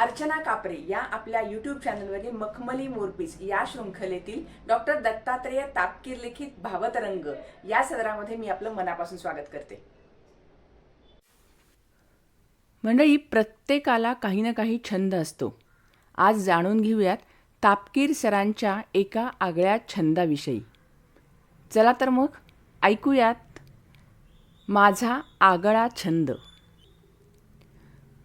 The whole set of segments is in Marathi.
अर्चना कापरे या आपल्या यूट्यूब चॅनलवरील मखमली मोरपीस या शृंखलेतील डॉक्टर दत्तात्रेय तापकीर लिखित भावतरंग या सदरामध्ये मी आपलं मनापासून स्वागत करते. मंडळी प्रत्येकाला काही ना काही छंद असतो. आज जाणून घेऊयात तापकीर सरांच्या एका आगळ्या छंदाविषयी. चला तर मग ऐकूयात माझा आगळा छंद.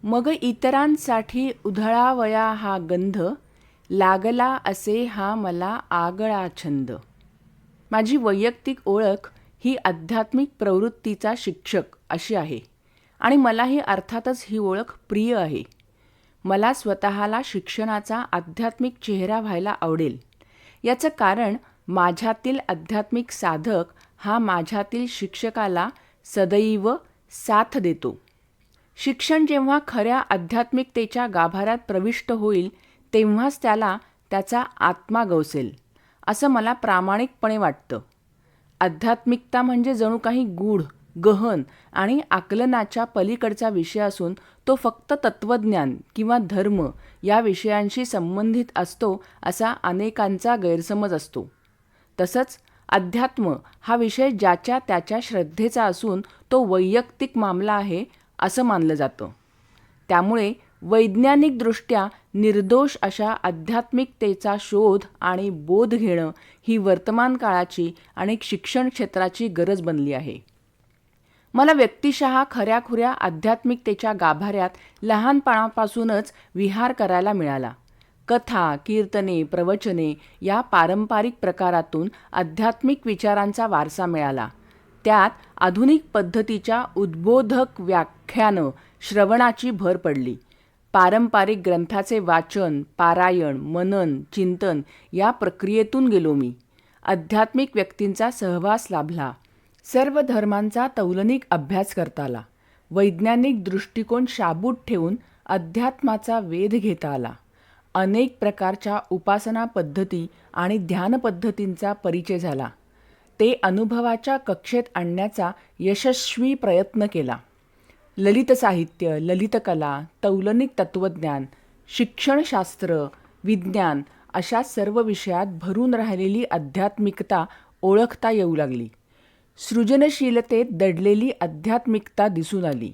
मग इतरांसाठी उधळावया हा गंध लागला असे हा मला आगळा छंद. माझी वैयक्तिक ओळख ही आध्यात्मिक प्रवृत्तीचा शिक्षक अशी आहे आणि मलाही अर्थातच ही ओळख प्रिय आहे. मला स्वतःला शिक्षणाचा आध्यात्मिक चेहरा व्हायला आवडेल. याचं कारण माझ्यातील आध्यात्मिक साधक हा माझ्यातील शिक्षकाला सदैव साथ देतो. शिक्षण जेव्हा खऱ्या आध्यात्मिकतेच्या गाभाऱ्यात प्रविष्ट होईल तेव्हाच त्याला त्याचा आत्मा गवसेल असं मला प्रामाणिकपणे वाटतं. आध्यात्मिकता म्हणजे जणू काही गूढ गहन आणि आकलनाच्या पलीकडचा विषय असून तो फक्त तत्त्वज्ञान किंवा धर्म या विषयांशी संबंधित असतो असा अनेकांचा गैरसमज असतो. तसंच अध्यात्म हा विषय ज्याच्या त्याच्या श्रद्धेचा असून तो वैयक्तिक मामला आहे असं मानलं जातं. त्यामुळे वैज्ञानिकदृष्ट्या निर्दोष अशा आध्यात्मिकतेचा शोध आणि बोध घेणं ही वर्तमान काळाची आणि शिक्षण क्षेत्राची गरज बनली आहे. मला व्यक्तिशः खऱ्याखुऱ्या आध्यात्मिकतेच्या गाभाऱ्यात लहानपणापासूनच विहार करायला मिळाला. कथा कीर्तने प्रवचने या पारंपरिक प्रकारातून आध्यात्मिक विचारांचा वारसा मिळाला. त्यात आधुनिक पद्धतीच्या उद्बोधक व्याख्यानं श्रवणाची भर पडली. पारंपरिक ग्रंथाचे वाचन पारायण मनन चिंतन या प्रक्रियेतून गेलो मी. आध्यात्मिक व्यक्तींचा सहवास लाभला. सर्व धर्मांचा तौलनिक अभ्यास करता आला वैज्ञानिक दृष्टिकोन शाबूत ठेवून अध्यात्माचा वेध घेता आला. अनेक प्रकारच्या उपासना पद्धती आणि ध्यानपद्धतींचा परिचय झाला. ते अनुभवाच्या कक्षेत आणण्याचा यशस्वी प्रयत्न केला. ललित साहित्य ललितकला तौलनिक तत्त्वज्ञान शिक्षणशास्त्र विज्ञान अशा सर्व विषयात भरून राहिलेली आध्यात्मिकता ओळखता येऊ लागली. सृजनशीलतेत दडलेली आध्यात्मिकता दिसून आली.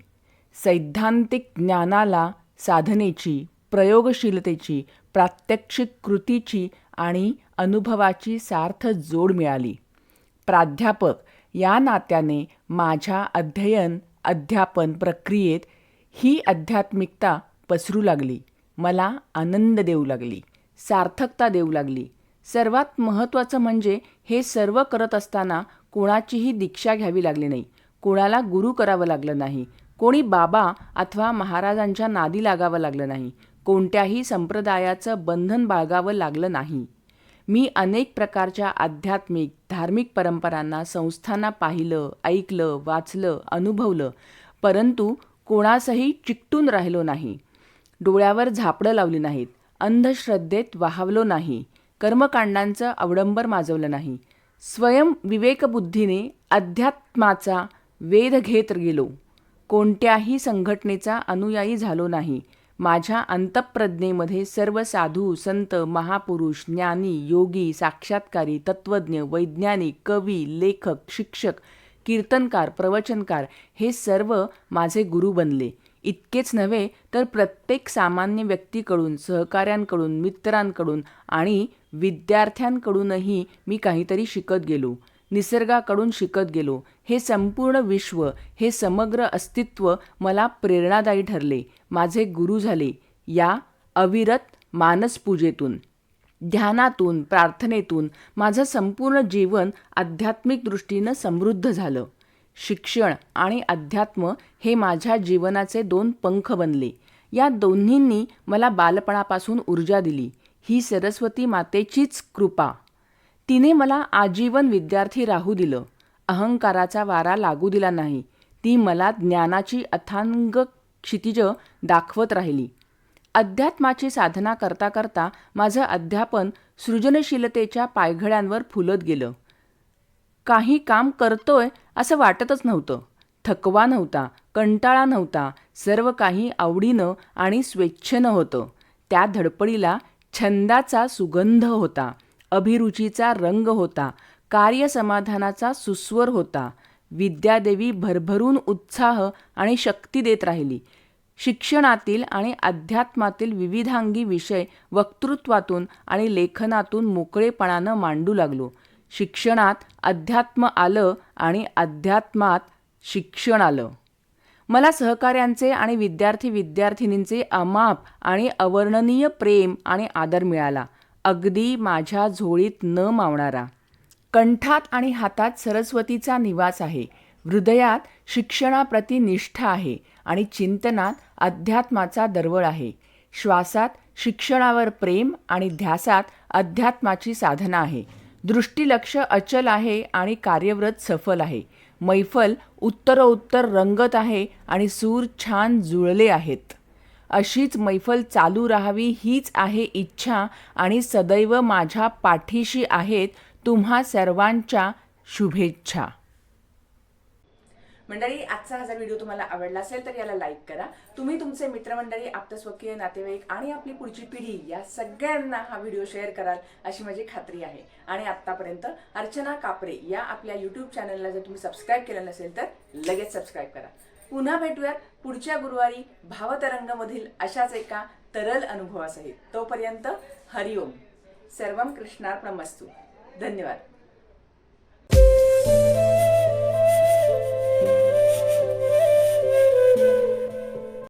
सैद्धांतिक ज्ञानाला साधनेची प्रयोगशीलतेची प्रात्यक्षिक कृतीची आणि अनुभवाची सार्थ जोड मिळाली. प्राध्यापक या नात्याने माझ्या अध्ययन अध्यापन प्रक्रियेत ही आध्यात्मिकता पसरू लागली. मला आनंद देऊ लागली सार्थकता देऊ लागली. सर्वात महत्त्वाचं म्हणजे हे सर्व करत असताना कोणाचीही दीक्षा घ्यावी लागली नाही. कोणाला गुरु करावं लागलं नाही. कोणी बाबा अथवा महाराजांच्या नादी लागावं लागलं नाही. कोणत्याही संप्रदायाचं बंधन बाळगावं लागलं नाही. मी अनेक प्रकारच्या आध्यात्मिक धार्मिक परंपरांना संस्थांना पाहिलं ऐकलं वाचलं अनुभवलं परंतु कोणासही चिकटून राहिलो नाही. डोळ्यावर झापडं लावली नाहीत अंधश्रद्धेत वाहवलो नाही कर्मकांडांचं अवडंबर माजवलं नाही. स्वयं विवेकबुद्धीने अध्यात्माचा वेध घेत गेलो. कोणत्याही संघटनेचा अनुयायी झालो नाही. माझ्या अंतप्रज्ञेमध्ये सर्व साधू संत महापुरुष ज्ञानी योगी साक्षात्कारी तत्त्वज्ञ वैज्ञानिक कवी लेखक शिक्षक कीर्तनकार प्रवचनकार हे सर्व माझे गुरु बनले. इतकेच नव्हे तर प्रत्येक सामान्य व्यक्तीकडून सहकाऱ्यांकडून मित्रांकडून आणि विद्यार्थ्यांकडूनही मी काहीतरी शिकत गेलो. निसर्गाकडून शिकत गेलो. हे संपूर्ण विश्व हे समग्र अस्तित्व मला प्रेरणादायी ठरले. माझे गुरु झाले या अविरत मानसपूजेतून ध्यानातून प्रार्थनेतून माझं संपूर्ण जीवन आध्यात्मिक दृष्टीनं समृद्ध झालं. शिक्षण आणि अध्यात्म हे माझ्या जीवनाचे दोन पंख बनले. या दोन्हींनी मला बालपणापासून ऊर्जा दिली. ही सरस्वती मातेचीच कृपा. तिने मला आजीवन विद्यार्थी राहू दिलं. अहंकाराचा वारा लागू दिला नाही. ती मला ज्ञानाची अथांग क्षितिज दाखवत राहिली. अध्यात्माची साधना करता करता माझं अध्यापन सृजनशीलतेच्या पायघड्यांवर फुलत गेलं. काही काम करतोय असं वाटतच नव्हतं. थकवा नव्हता कंटाळा नव्हता सर्व काही आवडीनं आणि स्वेच्छेनं होतं. त्या धडपडीला छंदाचा सुगंध होता. अभिरुचीचा रंग होता कार्यसमाधानाचा सुस्वर होता. विद्यादेवी भरभरून उत्साह आणि शक्ती देत राहिली. शिक्षणातील आणि अध्यात्मातील विविधांगी विषय वक्तृत्वातून आणि लेखनातून मोकळेपणानं मांडू लागलो. शिक्षणात अध्यात्म आलं आणि अध्यात्मात शिक्षण आलं. मला सहकाऱ्यांचे आणि विद्यार्थी विद्यार्थिनींचे अमाप आणि अवर्णनीय प्रेम आणि आदर मिळाला. अगदी माझ्या झोळीत न मावणारा. कंठात आणि हातात सरस्वतीचा निवास आहे. हृदयात शिक्षणाप्रती निष्ठा आहे आणि चिंतनात अध्यात्माचा दरवळ आहे. श्वासात शिक्षणावर प्रेम आणि ध्यासात अध्यात्माची साधना आहे. दृष्टीलक्ष अचल आहे आणि कार्यव्रत सफल आहे. मैफल उत्तरोत्तर रंगत आहे आणि सूर छान जुळले आहेत. अशीच मैफल चालू राहावी हीच आहे इच्छा आणि सदैव माझ्या पाठीशी आहेत तुम्हा सर्वांच्या शुभेच्छा. मंडळी आजचा हा जर व्हिडिओ तुम्हाला आवडला असेल तर याला लाईक करा. तुम्ही तुमचे मित्रमंडळी आप्तस्वकीय नातेवाईक आणि आपली पुढची पिढी या सगळ्यांना हा व्हिडिओ शेअर कराल अशी माझी खात्री आहे. आणि आतापर्यंत अर्चना कापरे या आपल्या यूट्यूब चॅनलला जर तुम्ही सबस्क्राईब केलं नसेल तर लगेच सबस्क्राईब करा. पुन्हा भेटूयात पुढच्या गुरुवारी भावतरंगमधील अशाच एका तरल अनुभवासहित. तोपर्यंत हरिओम सर्व कृष्णार्पणमस्तू. धन्यवाद.